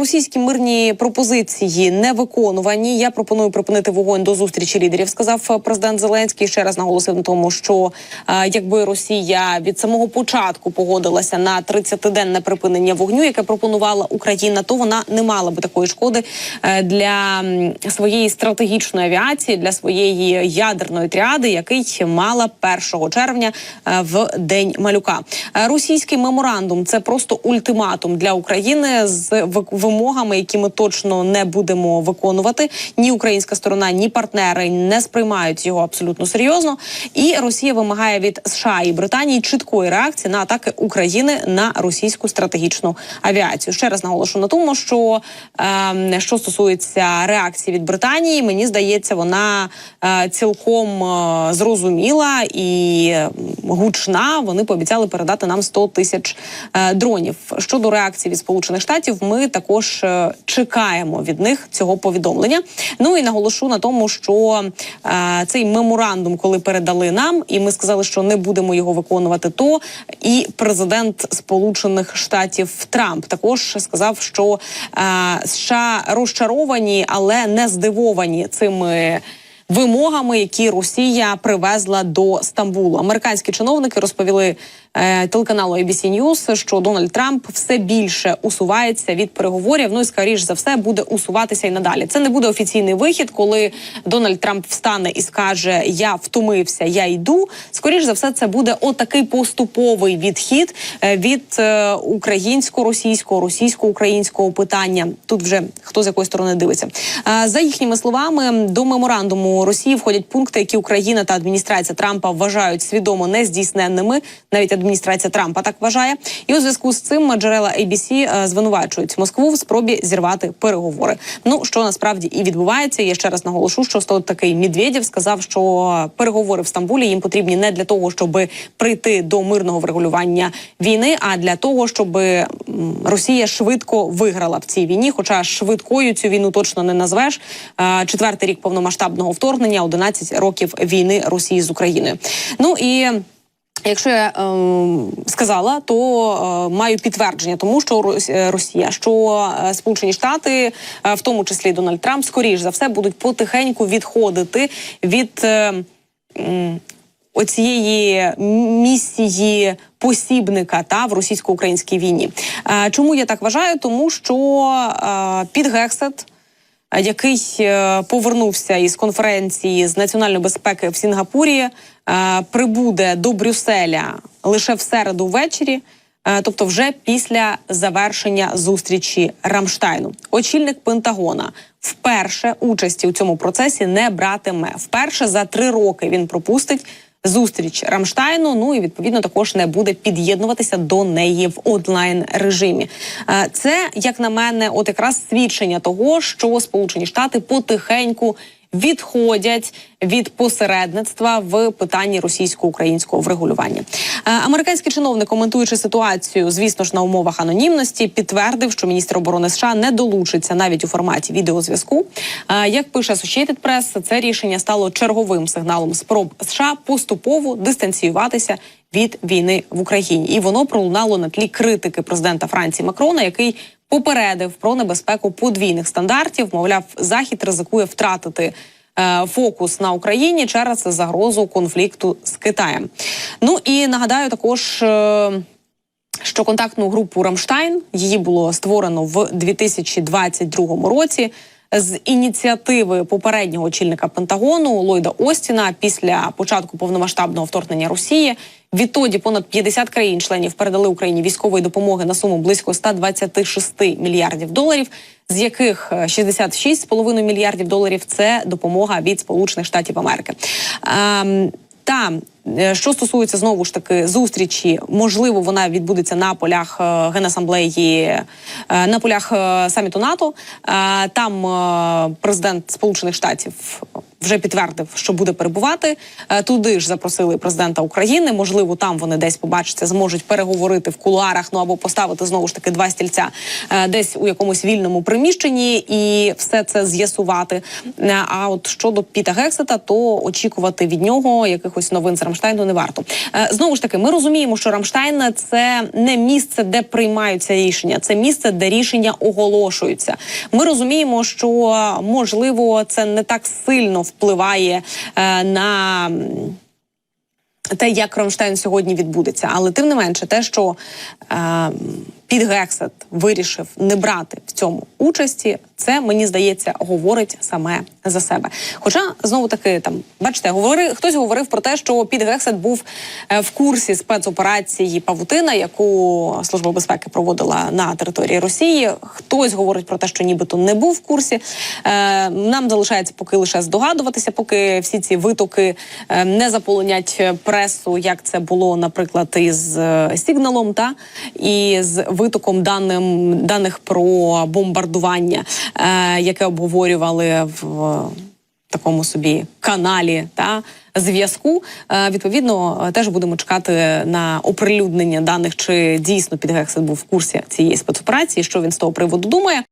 Російські мирні пропозиції не виконувані. Я пропоную припинити вогонь до зустрічі лідерів. Сказав президент Зеленський. Ще раз наголосив на тому, що е, якби Росія від самого початку погодилася на 30-денне припинення вогню, яке пропонувала Україна, то вона не мала би такої шкоди е, для своєї стратегічної авіації, для своєї ядерної тріади, який мала 1 червня е, в день малюка. Російський меморандум це просто ультиматум для України з вик- вимогами, які ми точно не будемо виконувати. Ні українська сторона, ні партнери не сприймають його абсолютно серйозно. І Росія вимагає від США і Британії чіткої реакції на атаки України на російську стратегічну авіацію. Ще раз наголошу на тому, що е, що стосується реакції від Британії, мені здається, вона е, цілком е, зрозуміла і гучна. Вони пообіцяли передати нам 100 тисяч е, дронів. Щодо реакції від Сполучених Штатів, ми також е, чекаємо від них цього повідомлення. Ну і наголошу на тому, що е, цей меморандум, коли передали нам, і ми сказали, що не будемо його виконувати, то і президент Сполучених Штатів Трамп також сказав, що е, США розчаровані, але не здивовані цими. Вимогами, які Росія привезла до Стамбулу, американські чиновники розповіли е, телеканалу ABC News, що Дональд Трамп все більше усувається від переговорів. Ну і скоріш за все буде усуватися і надалі. Це не буде офіційний вихід, коли Дональд Трамп встане і скаже: Я втомився, я йду. Скоріш за все, це буде отакий поступовий відхід е, від е, українсько-російського, російсько-українського питання. Тут вже хто з якої сторони дивиться. Е, За їхніми словами, до меморандуму Росії входять пункти, які Україна та адміністрація Трампа вважають свідомо нездійсненними. Навіть адміністрація Трампа так вважає. І у зв'язку з цим джерела ABC е, звинувачують Москву в спробі зірвати переговори. Ну що насправді і відбувається. Я ще раз наголошу, що став такий Медведєв сказав, що переговори в Стамбулі їм потрібні не для того, щоб прийти до мирного врегулювання війни, а для того, щоб Росія швидко виграла в цій війні. Хоча швидкою цю війну точно не назвеш. Е, Четвертий рік повномасштабного вторгнення, 11 років війни Росії з Україною. Ну і. Якщо я ем, сказала, то е, маю підтвердження тому, що е, Росія, що е, Сполучені Штати, е, в тому числі Дональд Трамп, скоріш за все будуть потихеньку відходити від е, оцієї місії посібника та в російсько-українській війні. Е, чому я так вважаю? Тому що е, під Гексет який е, повернувся із конференції з національної безпеки в Сінгапурі, прибуде до Брюсселя лише в середу ввечері. Тобто, вже після завершення зустрічі Рамштайну, очільник Пентагона вперше участі у цьому процесі не братиме. Вперше за три роки він пропустить зустріч Рамштайну. Ну і відповідно також не буде під'єднуватися до неї в онлайн режимі. Е, Це як на мене, от якраз свідчення того, що Сполучені Штати потихеньку. Відходять від посередництва в питанні російсько-українського врегулювання. Е, Американський чиновник, коментуючи ситуацію, звісно ж на умовах анонімності, підтвердив, що міністр оборони США не долучиться навіть у форматі відеозв'язку. Е, Як пише Associated Press, це рішення стало черговим сигналом спроб США поступово дистанціюватися від війни в Україні, і воно пролунало на тлі критики президента Франції Макрона, який попередив про небезпеку подвійних стандартів. Мовляв, захід ризикує втратити. е, Фокус на Україні через загрозу конфлікту з Китаєм. Ну і нагадаю також, е, що контактну групу Рамштайн її було створено в 2022 році. З ініціативи попереднього очільника Пентагону Ллойда Остіна після початку повномасштабного вторгнення Росії відтоді понад 50 країн-членів передали Україні військової допомоги на суму близько 126 мільярдів доларів, з яких е, 66,5 мільярдів доларів це допомога від Сполучених Штатів Америки. Ем, та е, що стосується знову ж таки зустрічі, можливо, вона відбудеться на полях е, генасамблеї, е, на полях е, саміту НАТО. Е, Там е, президент Сполучених Штатів вже підтвердив, що буде перебувати. Е, Туди ж запросили президента України. Можливо, там вони десь побачаться, зможуть переговорити в кулуарах, ну або поставити знову ж таки два стільця е, десь у якомусь вільному приміщенні і все це з'ясувати. Е, А от щодо Піта Гексета, то очікувати від нього якихось новин з Рамштайну не варто. Знову ж таки, ми розуміємо, що Рамштайн це не місце, де приймаються рішення, це місце, де рішення оголошуються. Ми розуміємо, що можливо це не так сильно впливає е, на. те, як Ромштайн сьогодні відбудеться, але тим не менше, те, що е, під Гексет вирішив не брати в цьому участі, це мені здається говорить саме за себе. Хоча знову таки там бачите, говори хтось говорив про те, що під Гексет був е, в курсі спецоперації Павутина, яку служба безпеки проводила на території Росії. Хтось говорить про те, що нібито не був в курсі. Е, нам залишається поки лише здогадуватися, поки всі ці витоки е, не заполонять пресу, як це було, наприклад, із сигналом, та і з витоком даним даних про бомбардування, е, яке обговорювали в такому собі каналі та зв'язку. Е, відповідно, е, теж будемо чекати на оприлюднення даних, чи дійсно Підгексет був в курсі цієї спецоперації, що він з того приводу думає.